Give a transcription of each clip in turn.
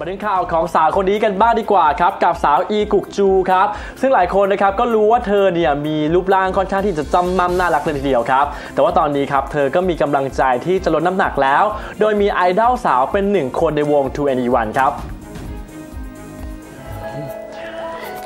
มาถึงข่าวของสาวคนนี้กันบ้างดีกว่าครับกับสาวอีกุกจูครับซึ่งหลายคนนะครับก็รู้ว่าเธอเนี่ยมีรูปร่างค่อนข้างที่จะจำมั่มน่ารักเลยทีเดียวครับแต่ว่าตอนนี้ครับเธอก็มีกำลังใจที่จะลดน้ำหนักแล้ว โดยมีไอดอลสาวเป็นหนึ่งคนในวง 2NE1 ครับ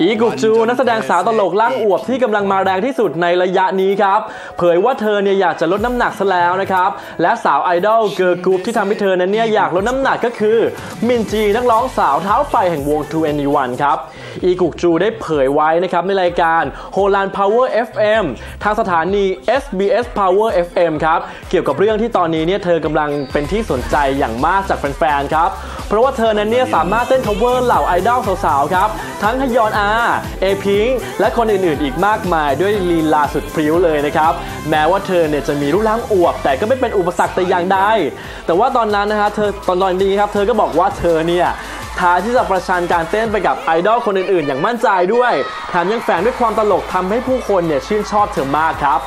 อีกุกจูนักแสดงสาวตลกร่างอวบที่กำลังมาแรงที่สุดในระยะนี้ครับ เผยว่าเธอเนี่ยอยากจะลดน้ำหนักซะแล้วนะครับ และสาวไอดอลเกิร์ลกรุ๊ปที่ทำให้เธอนั้นเนี่ยอยากลดน้ำหนักก็คือ มินจีนักร้องสาวเท้าไฟแห่งวง 2NE1 ครับ อีกุกจูได้เผยไว้นะครับในรายการ Holland Power FM ทางสถานี SBS Power FM ครับ เกี่ยวกับเรื่องที่ตอนนี้เนี่ยเธอกำลังเป็นที่สนใจอย่างมากจากแฟนๆครับ เพราะว่าเธอนั้นเนี่ยสามารถเต้น cover เหล่าไอดอลสาวๆครับ ทั้งฮยอนอาเอพิงและคนอื่นๆ อีกมากมายด้วยลีลาสุดพริ้วเลยนะครับ แม้ว่าเธอเนี่ยจะมีรูปร่างอวบ แต่ก็ไม่เป็นอุปสรรคแต่อย่างใดแต่ว่าตอนนั้นนะฮะเธอตอนตอนนี้ครับเธอก็บอกว่าเธอเนี่ยท้าที่จะประชันการเต้นไปกับไอดอลคนอื่นๆ อย่างมั่นใจด้วยแถมยังแฝงด้วยความตลกทำให้ผู้คนเนี่ยชื่นชอบเธอมากครับ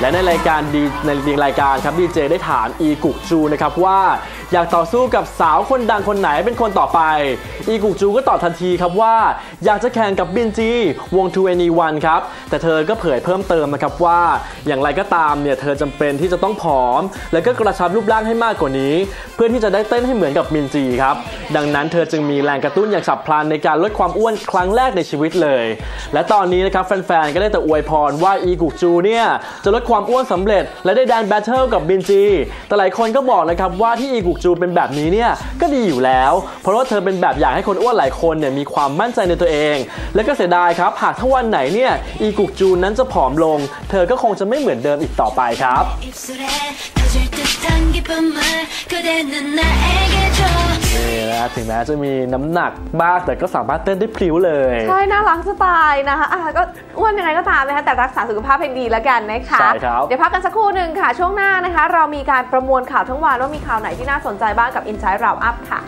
และในรายการดีในรายการครับดีเจได้ถามอีกุกจูนะครับว่าอยากต่อสู้กับสาวคนดังคนไหนเป็นคนต่อไป อีกุกจูก็ตอบทันทีครับว่า อยากจะแข่งกับบินจีวง 2NE1 ครับ แต่เธอก็เผยเพิ่มเติมนะครับว่า อย่างไรก็ตามเนี่ยเธอจำเป็นที่จะต้องผอม แล้วก็กระชับรูปร่างให้มากกว่านี้ เพื่อที่จะได้เต้นให้เหมือนกับมินจีครับ ดังนั้นเธอจึงมีแรงกระตุ้นอย่างฉับพลันในการลดความอ้วนครั้งแรกในชีวิตเลย และตอนนี้นะครับแฟนๆก็ได้แต่อวยพรว่าอีกุกจูเนี่ยจะลดความอ้วนสำเร็จ และได้แดนแบทเทิลกับบินจีแต่หลายคนก็บอกนะครับว่าที่อีกุกจูเป็นแบบนี้เนี่ยก็ดีอยู่แล้ว เพราะว่าเธอเป็นแบบอย่างให้คนอ้วนหลายคนเนี่ยมีความมั่นใจในตัวเอง และก็เสียดายครับ หากถ้าวันไหนเนี่ยอีกุกจูนนั้นจะผอมลง เธอก็คงจะไม่เหมือนเดิมอีกต่อไปครับ นี่นะถึงแม้จะมีน้ำหนักบ้างแต่ก็สามารถเต้นได้พลิ้วเลย ใช่น่ารักสไตล์นะคะอะก็อ้วนยังไงก็ตามนะคะแต่รักษาสุขภาพให้ดีแล้วกันนะคะใช่ครับเดี๋ยวพักกันสักครู่หนึ่งค่ะ ช่วงหน้านะคะ เรามีการประมวลข่าวทั้งวันว่ามีข่าวไหนที่น่าสนใจบ้างกับ Inside Roundup ค่ะ